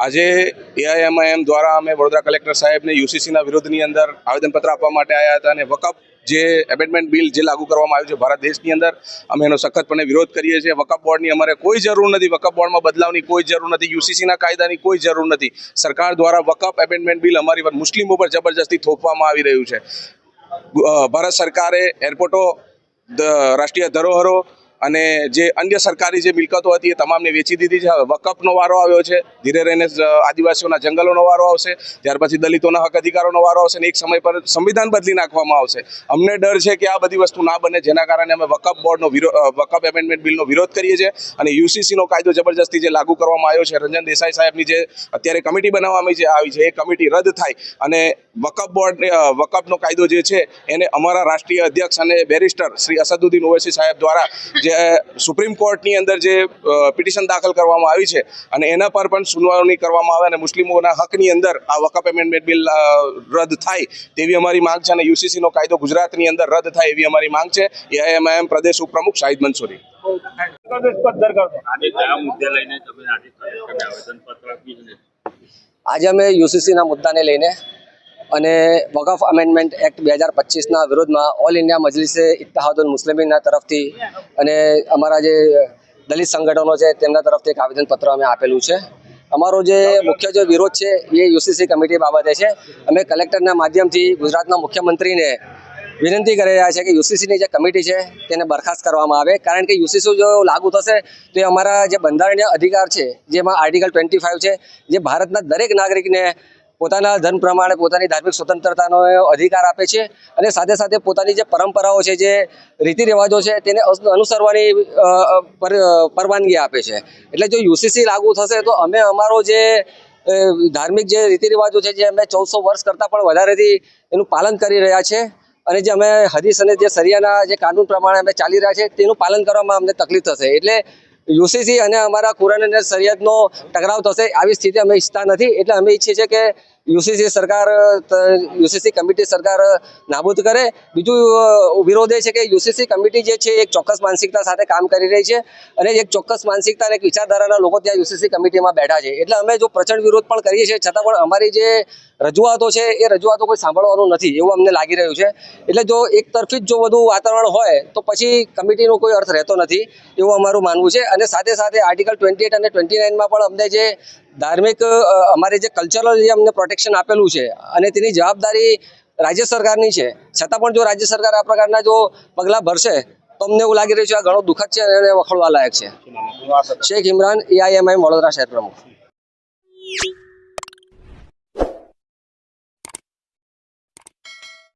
આજે એઆઈએમઆઈએમ દ્વારા અમે વડોદરા કલેક્ટર સાહેબને યુસીસીના વિરોધની અંદર આવેદનપત્ર આપવા માટે આવ્યા હતા અને વકફ જે એમેન્ડમેન્ટ બિલ જે લાગુ કરવામાં આવ્યું છે ભારત દેશની અંદર, અમે એનો સખતપણે વિરોધ કરીએ છીએ. વકફ બોર્ડની અમારે કોઈ જરૂર નથી. વકફ બોર્ડમાં બદલાવની કોઈ જરૂર નથી. યુસીસીના કાયદાની કોઈ જરૂર નથી. સરકાર દ્વારા વકફ એમેન્ડમેન્ટ બિલ અમારી પર મુસ્લિમો પર જબરજસ્તી થોપવામાં આવી રહ્યું છે. ભારત સરકારે એરપોર્ટો રાષ્ટ્રીય ધરોહરો અને જે અન્ય સરકારી જે મિલકતો હતી એ તમામને વેચી દીધી છે. હવે વકફનો વારો આવ્યો છે. ધીરે રહીને આદિવાસીઓના જંગલોનો વારો આવશે. ત્યાર પછી દલિતોના હક અધિકારોનો વારો આવશે અને એક સમય પર સંવિધાન બદલી નાખવામાં આવશે. અમને ડર છે કે આ બધી વસ્તુ ના બને, જેના કારણે અમે વકફ બોર્ડનો વિરોધ વકફ એમેન્ડમેન્ટ બિલનો વિરોધ કરીએ છીએ અને યુસીસીનો કાયદો જબરજસ્તી જે લાગુ કરવામાં આવ્યો છે, રંજન દેસાઈ સાહેબની જે અત્યારે કમિટી બનાવવામાં જે આવી છે, એ કમિટી રદ થાય અને વકફ બોર્ડ વકફનો કાયદો જે છે, એને અમારા રાષ્ટ્રીય અધ્યક્ષ અને બેરિસ્ટર શ્રી અસદુદ્દીન ઓવૈસી સાહેબ દ્વારા જે સુપ્રીમ કોર્ટની અંદર જે પિટિશન દાખલ કરવામાં આવી છે અને એના પર પણ સુનાવણી કરવામાં આવે અને મુસ્લિમોના હકની અંદર આ વકફ એમેન્ડમેન્ટ બિલ રદ થાય તેવી અમારી માંગ છે અને યુસીસીનો કાયદો ગુજરાતની અંદર રદ થાય એવી અમારી માંગ છે. એઆઈએમઆઈએમ પ્રદેશ ઉપપ્રમુખ શાહિદ મંસૂરી. આજે અમે યુસીસીના મુદ્દાને લઈને અને વકફ અમેન્ડમેન્ટ એક્ટ બે હજાર પચીસના વિરોધમાં ઓલ ઇન્ડિયા મજલિસે ઇત્તહાદુલ મુસ્લિમીના તરફથી અને અમારા જે દલિત સંગઠનો છે તેમના તરફથી એક આવેદનપત્ર અમે આપેલું છે. અમારો જે મુખ્ય જે વિરોધ છે એ યુસીસી કમિટી બાબતે છે. અમે કલેક્ટરના માધ્યમથી ગુજરાતના મુખ્યમંત્રીને વિનંતી કરી રહ્યા છે કે યુસીસીની જે કમિટી છે તેને બરખાસ્ત કરવામાં આવે. કારણ કે યુસીસી જો લાગુ થશે તો એ અમારા જે બંધારણીય અધિકાર છે, જેમાં આર્ટિકલ ટ્વેન્ટી છે, જે ભારતના દરેક નાગરિકને પોતાના ધન પ્રમાણે પોતાની ધાર્મિક સ્વતંત્રતાનો અધિકાર આપે છે અને સાથે સાથે પોતાની જે પરંપરાઓ છે, જે રીતિ રિવાજો છે, તેને અનુસરવાની પરવાનગી આપે છે. એટલે જો યુસીસી લાગુ થશે તો અમે અમારો જે ધાર્મિક જે રીતિ રિવાજો છે, જે અમે ચૌદસો વર્ષ કરતાં પણ વધારેથી એનું પાલન કરી રહ્યા છે અને જે અમે હદીસ અને જે સરિયાના જે કાનૂન પ્રમાણે અમે ચાલી રહ્યા છે, તેનું પાલન કરવામાં અમને તકલીફ થશે. એટલે યુસીસી અને અમારા કુરાન અને સરિયતનો ટકરાવ થશે, આવી સ્થિતિ અમે ઈચ્છતા નથી. એટલે અમે ઈચ્છીએ છીએ કે યુસીસી સરકાર યુસીસી કમિટી સરકાર નાબૂદ કરે. બીજું વિરોધ એ છે કે યુસીસી કમિટી જે છે, એક ચોક્કસ માનસિકતા સાથે કામ કરી રહી છે અને એક ચોક્કસ માનસિકતા અને એક વિચારધારાના લોકો ત્યાં યુસીસી કમિટીમાં બેઠા છે. એટલે અમે જો પ્રચંડ વિરોધ પણ કરીએ છીએ, છતાં પણ અમારી જે રજૂઆતો છે, એ રજૂઆતો કોઈ સાંભળવાનું નથી એવું અમને લાગી રહ્યું છે. એટલે જો એક તરફી જ જો બધું વાતાવરણ હોય, તો પછી કમિટીનો કોઈ અર્થ રહેતો નથી એવું અમારું માનવું છે. અને સાથે સાથે આર્ટિકલ ટ્વેન્ટી અને ટ્વેન્ટી નાઇનમાં પણ અમને જે ધાર્મિક અમારે જે કલ્ચરલ જે અમને પ્રોટેક્શન આપેલું છે અને તેની જવાબદારી રાજ્ય સરકારની છે. છતાં પણ જો રાજ્ય સરકાર આ પ્રકારના જો પગલાં ભરશે તો અમને એવું લાગી રહ્યું છે આ ઘણો દુઃખદ છે અને વખોડવા લાયક છે. શેખ ઇમરાન એઆઈએમઆઈ વડોદરા શહેર પ્રમુખ.